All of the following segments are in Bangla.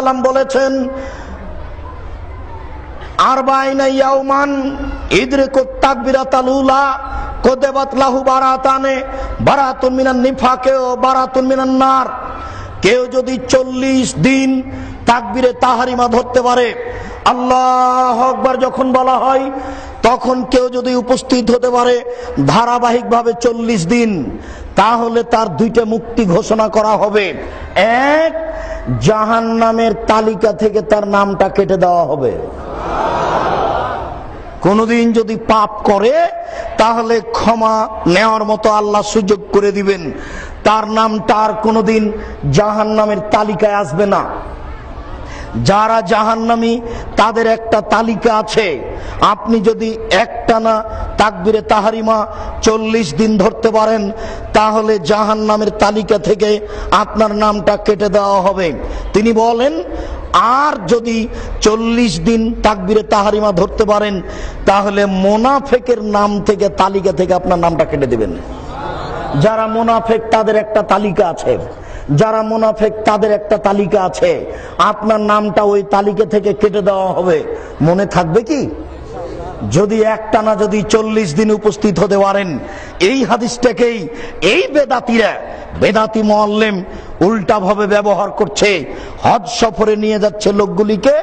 সাল্লাম বলেছেন ও বারাতুন মিনান নার। কেউ যদি চল্লিশ দিন তাকবিরে তাহারিমা ধরতে পারে, আল্লাহ আকবার যখন বলা হয়, তখন কেউ যদি উপস্থিত হতে পারে ধারাবাহিকভাবে চল্লিশ দিন, তাহলে তার দুইটা মুক্তি ঘোষণা করা হবে। এক জাহান নামের তালিকা থেকে তার নামটা কেটে দেওয়া হবে। কোনোদিন যদি পাপ করে, তাহলে ক্ষমা নেওয়ার মতো আল্লাহ সুযোগ করে দিবেন। তার নামটা আর কোনোদিন জাহান নামের তালিকায় আসবে না। যারা জাহান্নামী, তাদের একটা তালিকা আছে। আপনি যদি একটানা তাকবিরে তাহারিমা চল্লিশ দিন ধরতে পারেন, তাহলে জাহান্নামের তালিকা থেকে আপনার নামটা কেটে দেওয়া হবে। তিনি বলেন, আর যদি চল্লিশ দিন তাকবিরে তাহারিমা ধরতে পারেন, তাহলে মোনাফেকের নাম থেকে তালিকা থেকে আপনার নামটা কেটে দেবেন। যারা মোনাফেক তাদের একটা তালিকা আছে। যারা মোনাফেক তাদের একটা তালিকা আছে। আপনার নামটা ওই তালিকা থেকে কেটে দেওয়া হবে। মনে থাকবে কি? যদি একটানা যদি চল্লিশ দিন উপস্থিত হতে পারেন, এই হাদিসটাকেই, এই বেদাতিরা, বেদাতি মোয়াল্লেম উল্টা ভাবে ব্যবহার করছে। হজ সফরে নিয়ে যাচ্ছে লোকগুলিকে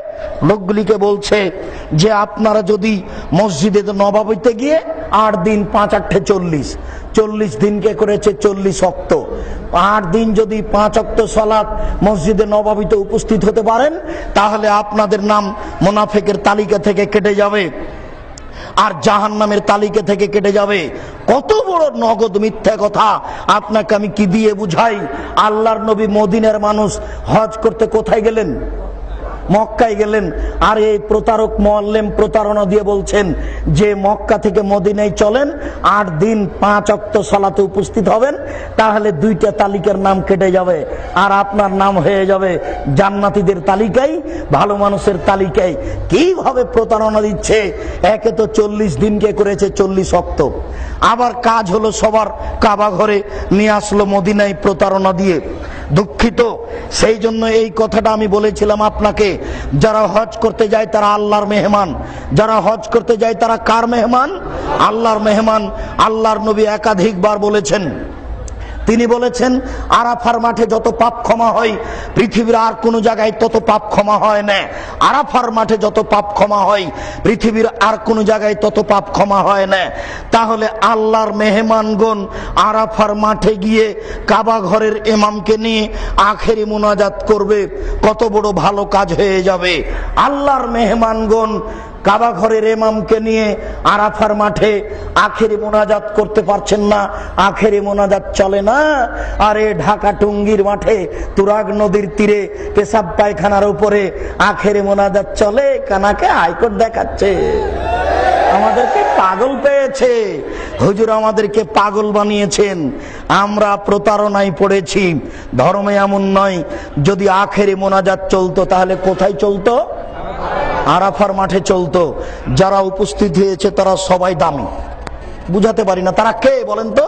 লোকগুলিকে বলছে যে আপনারা যদি মসজিদে নবাবিতে গিয়ে আট দিন পাঁচ আটে চল্লিশ চল্লিশ দিনকে করেছে চল্লিশ অক্ত। আট দিন যদি পাঁচ অক্ত সলাৎ মসজিদে নবাবিতে উপস্থিত হতে পারেন, তাহলে আপনাদের নাম মোনাফেকের তালিকা থেকে কেটে যাবে। আর জাহান নামের তালিকা থেকে কেটে যাবে। কত বড় নগদ মিথ্যা কথা। আপনাকে আমি কি দিয়ে বুঝাই? আল্লাহর নবী মদিনের মানুষ হজ করতে কোথায় গেলেন? মক্কায় গেলেন। আর এই প্রতারক মোয়াল্লেম প্রতারণা দিয়ে বলছেন যে মক্কা থেকে মদিনায় চলেন, আট দিন পাঁচ অক্ত সলাতে উপস্থিত হবেন, তাহলে দুইটা তালিকার নাম কেটে যাবে আর আপনার নাম হয়ে যাবে জান্নাতিদের তালিকায়, ভালো মানুষের তালিকায়। কীভাবে প্রতারণা দিচ্ছে? একে তো চল্লিশ দিনকে করেছে চল্লিশ অক্ত। আবার কাজ হলো সবার কাবা ঘরে নিয়ে আসলো মদিনায় প্রতারণা দিয়ে। দুঃখিত। সেই জন্য এই কথাটা আমি বলেছিলাম আপনাকে। যারা হজ করতে যায় তারা আল্লাহর মেহমান। যারা হজ করতে যায় তারা কার মেহমান? আল্লাহর মেহমান। আল্লাহর নবী একাধিকবার বলেছেন। তিনি বলেছেন, আরাফার মাঠে যত পাপ ক্ষমা হয়, পৃথিবীর আর কোনো জায়গায় তত পাপ ক্ষমা হয় না। আরাফার মাঠে যত পাপ ক্ষমা হয়, পৃথিবীর আর কোনো জায়গায় তত পাপ ক্ষমা হয় না। তাহলে আল্লাহর মেহমানগণ আরাফার মাঠে গিয়ে কাবা ঘরের ইমামকে নিয়ে আখেরি মোনাজাত করবে। কত বড় ভালো কাজ হয়ে যাবে। আল্লাহর মেহমানগণ কাবা ঘরের এমামকে নিয়ে আরাফার মাঠে আখেরি মোনাজাত করতে পারছেন না, আখেরি মোনাজাত চলে না। আরে ঢাকা টুঙ্গির মাঠে তুরাগ নদীর তীরে পেশাব পায়খানার উপরে আখেরি মোনাজাত চলে, কানাকে হাইকোর্ট দেখাচ্ছে। আমাদেরকে পাগল পেয়েছে। হুজুর আমাদেরকে পাগল বানিয়েছেন। আমরা প্রতারণায় পড়েছি। ধর্মে এমন নয়, যদি আখেরি মোনাজাত চলতো তাহলে কোথায় চলতো? আরাফার মাঠে চলতো, যারা উপস্থিত হয়েছে তারা সবাই দামি। বুঝাতে পারি না, তারা কে বলেন তো?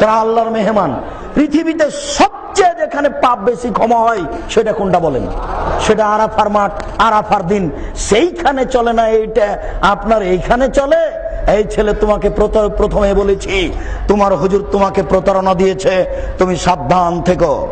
তারা আল্লাহর মেহমান। পৃথিবীতে সবচেয়ে যেখানে পাপ বেশি ক্ষমা হয়, সেটা কোনটা বলেন? সেটা আরাফার মাঠ, আরাফার দিন। সেইখানে চলে না, এইটা আপনার এইখানে চলে? এই ছেলে তোমাকে প্রথমে বলেছি, তোমার হুজুর তোমাকে প্রতারণা দিয়েছে, তুমি সাবধান থেকো।